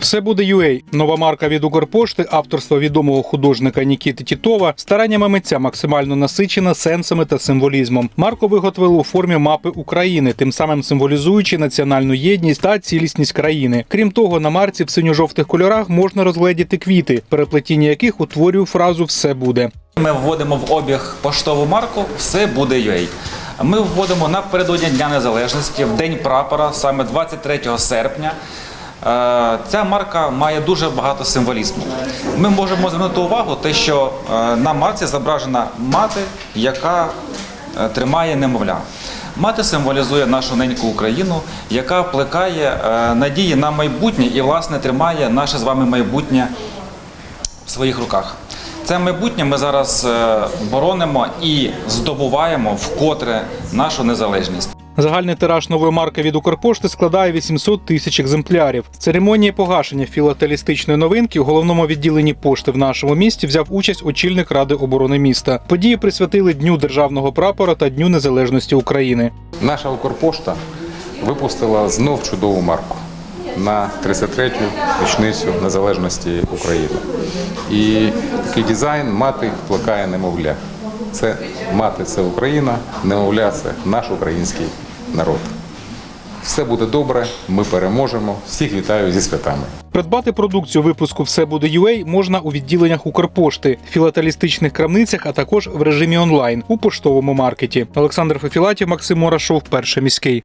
Все буде UA. Нова марка від Укрпошти, авторства відомого художника Нікіти Тітова, стараннями митця максимально насичена сенсами та символізмом. Марку виготовили у формі мапи України, тим самим символізуючи національну єдність та цілісність країни. Крім того, на марці в синьо-жовтих кольорах можна розгледіти квіти, переплетіння яких утворює фразу Все буде. Ми вводимо в обіг поштову марку Все буде UA. Ми вводимо напередодні Дня Незалежності, в день прапора, саме 23 серпня. Е, Ця марка має дуже багато символізму. Ми можемо звернути увагу, те, що е, на марці зображена мати, яка е, тримає немовля. Мати символізує нашу неньку Україну, яка плекає надії на майбутнє і, власне, тримає наше з вами майбутнє в своїх руках. Це майбутнє ми зараз боронимо і здобуваємо вкотре нашу незалежність. Загальний тираж нової марки від Укрпошти складає 800 тисяч екземплярів. Церемонії погашення філателістичної новинки у головному відділенні пошти в нашому місті взяв участь очільник ради оборони міста. Події присвятили Дню державного прапора та Дню Незалежності України. Наша Укрпошта випустила знов чудову марку на 33-ю річницю незалежності України. І такий дизайн мати плекає немовля. Це мати це Україна, немовля це наш український народ. Все буде добре, ми переможемо. Всіх вітаю зі святами. Придбати продукцію випуску Все буде UA можна у відділеннях Укрпошти, філателістичних крамницях, а також в режимі онлайн у поштовому маркеті. Олександр Фефілатів, Максим Морашов, перший міський.